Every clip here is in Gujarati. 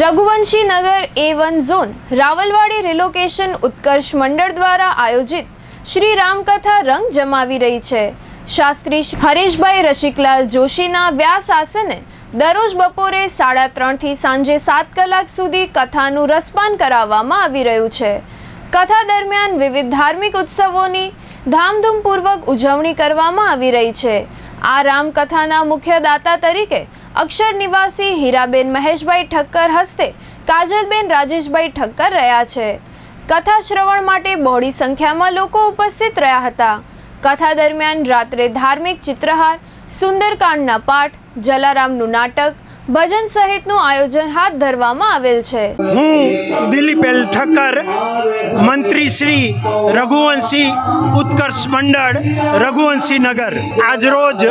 Raghuvanshi Nagar A one zone Rawalwadi relocation Utkarsh Mandal દ્વારા આયોજિત શ્રી રામકથા રંગ જમાવી રહી છે. શાસ્ત્રી હરેશભાઈ રસિકલાલ જોશીના વ્યાસ આસને દરરોજ બપોરે સાડા ત્રણથી સાંજે સાત કલાક સુધી કથાનું રસપાન કરાવવામાં આવી રહ્યું છે. કથા દરમિયાન વિવિધ ધાર્મિક ઉત્સવોની ધામધૂમપૂર્વક ઉજવણી કરવામાં આવી રહી છે. આ રામકથાના મુખ્ય દાતા તરીકે અક્ષર નિવાસી હીરાબેન મહેશભાઈ ઠક્કર હસ્તે કાજલબેન રાજેશભાઈ ઠક્કર રહ્યા છે. કથા શ્રવણ માટે બહોળી સંખ્યામાં લોકો ઉપસ્થિત રહ્યા હતા. કથા દરમિયાન રાત્રે ધાર્મિક ચિત્રહાર, સુંદરકાંડના પાઠ, જલારામનું નાટક ભજન સહિતનું આયોજન હાથ ધરવામાં આવેલ છે. હું દિલીપ એલ ઠક્કર, મંત્રી શ્રી રઘુવંશી ઉત્કર્ષ મંડળ, રઘુવંશી નગર. આજરોજ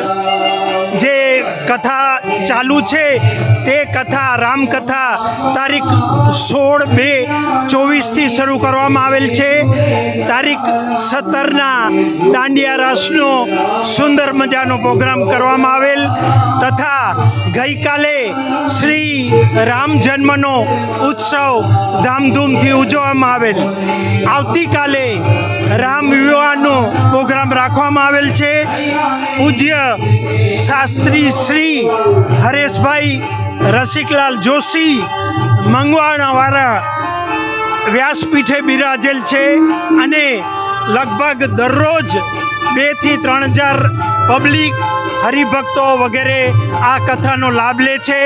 જે કથા ચાલુ છે તે કથા રામકથા તારીખ સોળ બે ચોવીસથી શરૂ કરવામાં આવેલ છે. તારીખ સત્તરના દાંડિયા રાસનો સુંદર મજાનો પ્રોગ્રામ કરવામાં આવેલ તથા ગઈકાલે શ્રી રામ જન્મનો ઉત્સવ ધામધૂમથી ઉજવવામાં આવેલ. આવતીકાલે રામ વિવાહનો પ્રોગ્રામ રાખવામાં આવેલ છે. પૂજ્ય શાસ્ત્રી શ્રી હરેશભાઈ રસિકલાલ જોશી મંગવાણાવાળા વ્યાસપીઠે બિરાજેલ છે અને લગભગ દરરોજ બેથી ત્રણ હજાર પબ્લિક હરિભક્તો વગેરે આ કથાનો લાભ લે છે.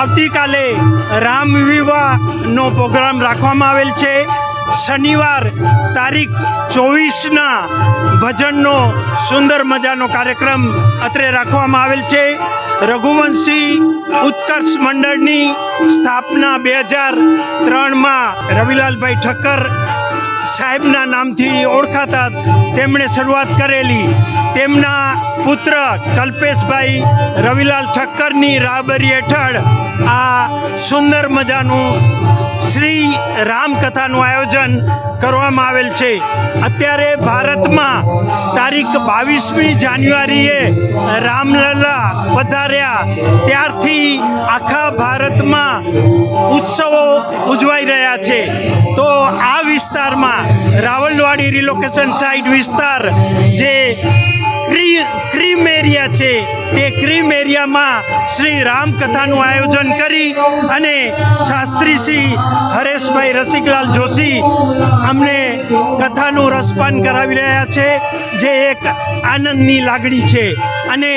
આવતીકાલે રામ વિવાહનો પ્રોગ્રામ રાખવામાં આવેલ છે. શનિવાર તારીખ ચોવીસના ભજનનો સુંદર મજાનો કાર્યક્રમ અત્રે રાખવામાં આવેલ છે. રઘુવંશી ઉત્કર્ષ મંડળની સ્થાપના બે હજાર ત્રણમાં રવિલાલભાઈ ઠક્કર સાહેબના નામથી ઓળખાતા તેમણે શરૂઆત કરેલી. તેમના પુત્ર કલ્પેશભાઈ રવિલાલ ઠક્કરની રાબરી હેઠળ આ સુંદર મજાનું શ્રી રામકથાનું આયોજન કરવામાં આવેલ છે. અત્યારે ભારતમાં તારીખ બાવીસમી જાન્યુઆરીએ રામલલા પધાર્યા. ત્યારથી આખા ભારતમાં ઉત્સવો ઉજવાઈ રહ્યા છે. તો આ વિસ્તારમાં રાવલવાડી રિલોકેશન સાઇટ વિસ્તાર જે એરિયા છે તે ક્રીમ એરિયામાં શ્રી રામકથાનું આયોજન કરી અને શાસ્ત્રી શ્રી હરેશભાઈ રસિકલાલ જોશી અમને કથાનું રસપાન કરાવી રહ્યા છે, જે એક આનંદની લાગણી છે. અને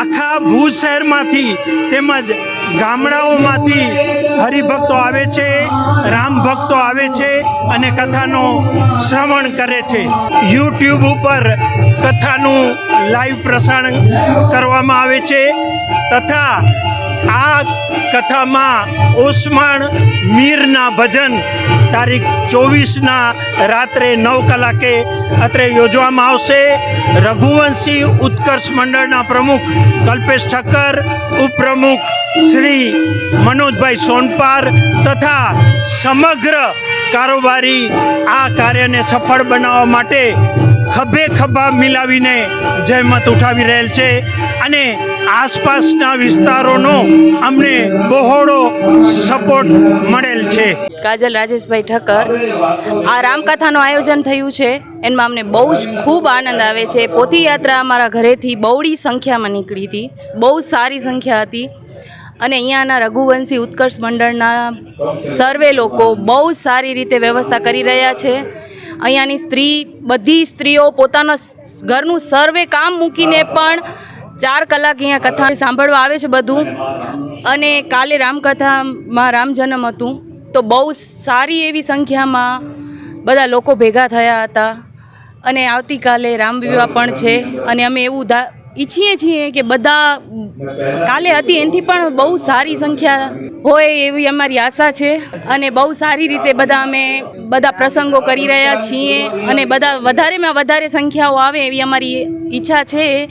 આખા ભુજ શહેરમાંથી તેમજ ગામડાઓમાંથી હરિભક્તો આવે છે રામ ભક્તો આવે છે અને કથાનો શ્રવણ કરે છે. યુટ્યુબ ઉપર કથાનું લાઈવ પ્રસારણ કરવામાં આવે છે તથા આ કથામાં ઓસમાણ મીરના ભજન તારીખ ચોવીસના રાત્રે નવ કલાકે અત્રે યોજવામાં આવશે. રઘુવંશી ઉત્કર્ષ મંડળના પ્રમુખ કલ્પેશ ઠક્કર, ઉપપ્રમુખ શ્રી મનોજભાઈ સોનપાર તથા સમગ્ર કારોબારી આ કાર્યને સફળ બનાવવા માટે ખભે ખભા મિલાવીને જહેમત ઉઠાવી રહેલ છે. અને આસપાસના વિસ્તારોનો અમને બહોળો સપોર્ટ મળેલ છે. કાજલ રાજેશભાઈ ઠક્કર, આ રામકથાનું આયોજન થયું છે. એમાં અમને બહુ જ ખૂબ આનંદ આવે છે. પોથી યાત્રા અમારા ઘરેથી બહુડી સંખ્યામાં નીકળી હતી. બહુ સારી સંખ્યા હતી. અને અહીંયાના રઘુવંશી ઉત્કર્ષ મંડળના સર્વે લોકો બહુ સારી રીતે વ્યવસ્થા કરી રહ્યા છે. અહીંયાની સ્ત્રી, બધી સ્ત્રીઓ પોતાના ઘરનું સર્વે કામ મૂકીને પણ ચાર કલાક અહીંયા કથા સાંભળવા આવે છે બધું. અને કાલે રામકથામાં રામ જન્મ હતું. તો બહુ સારી એવી સંખ્યામાં બધા લોકો ભેગા થયા હતા. અને આવતીકાલે રામ વિવાહ પણ છે. અને અમે એવું ઈચ્છીએ છીએ કે બધા કાલે હતી, એનાથી પણ બહુ સારી સંખ્યા હોય એવી અમારી આશા છે અને બહુ સારી રીતે બધા અમે બધા પ્રસંગો કરી રહ્યા છીએ અને બધા, વધારેમાં વધારે સંખ્યાઓ આવે એવી અમારી ઈચ્છા છે.